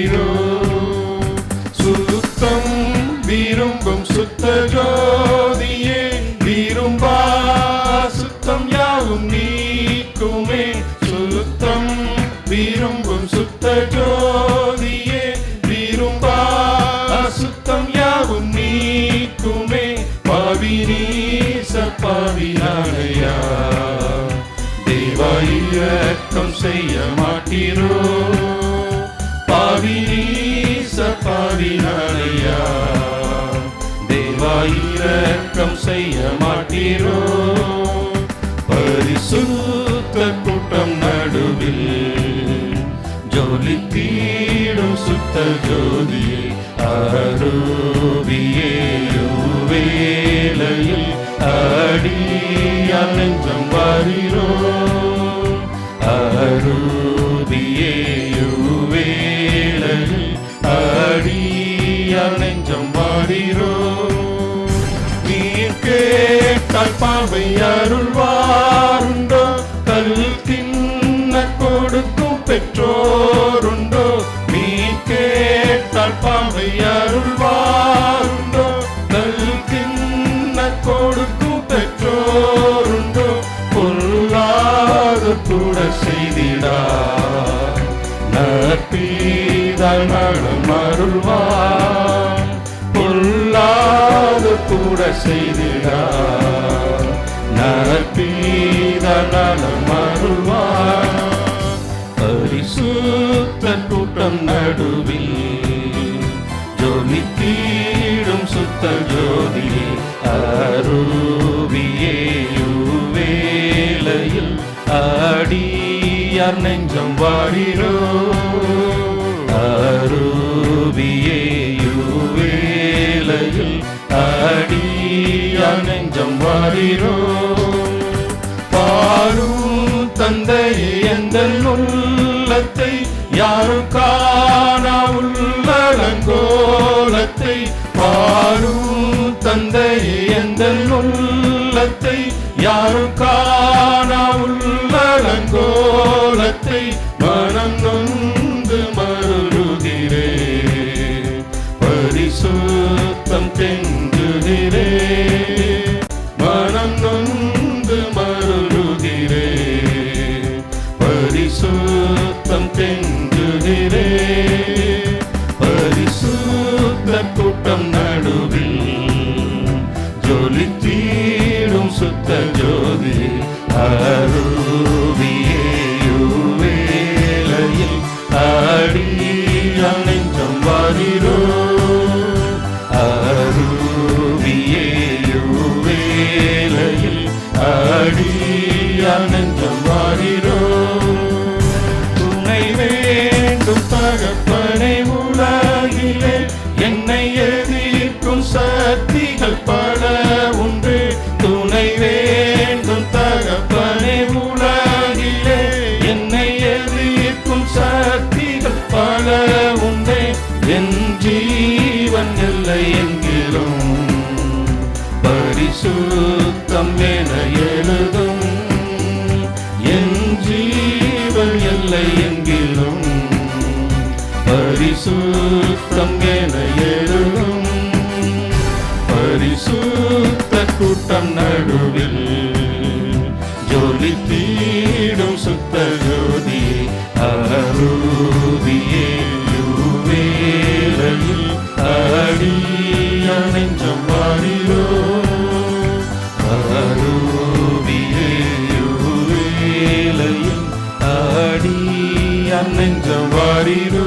வாரிரோ சுத்தம் விரும்பும் சுத்த ஜோதியே விரும்பா சுத்தம் யாவும் நீக்குமே சுத்தம் விரும்பும் சுத்த ஜோதியே விரும்பா சுத்தம் யாவும் நீக்குமே பாவினீச பாவினானையா தேவா இயக்கம் செய்ய மாட்டீரோ. பாடினானையா? தேவா இரக்கம் செய்ய மாட்டீரோ? பரிசுத்த கூட்டம் நடுவில் ஜோலி தீடும் சுத்த ஜோதி கேட்டால் பாவை அருள்வாருண்டோ? கல் தின்ன கொடுக்கும் பெற்றோருண்டோ? நீ கேட்டால் பாவை அருள்வாருண்டோ? கல் தின்ன கொடுக்கும் பெற்றோருண்டோ? பொல்லாத கூட செய்திடா. நற்பீதால் நலம் அருள்வார். பொல்லாத கூட செய்திடா. நலம் அருள்வான் பரிசுத்த கூட்டம் நடுவில் ஜோதி தீடும் சுத்த ஜோதி அருவியே வேளையில் நெஞ்சம் வாடிரோ அருவியே வேளையில் அடியார் நெஞ்சம் வாடிரோ தந்தையே எந்த உள்ளத்தை யாரும் காணா உள்ளலங்கோலத்தை பாரும் தந்தையே எந்த உள்ளத்தை யாரும் காணா உள்ளலங்கோலத்தை மனம் நொந்து ஜோதி அருவியே வேளையில் நெஞ்சம் வாரிரோ அருவியே வேளையில் நெஞ்சம் ஜீவன் இல்லை என்கிறோம். பரிசுத்தம் என எழுதும். என் ஜீவன் இல்லை என்கிறோம். பரிசுத்தம் என எழுதும். பரிசுத்த கூட்டம் நடுவில் ஜோலி தீடும் சுத்த ஜோதி அருவியே. Momentum, what it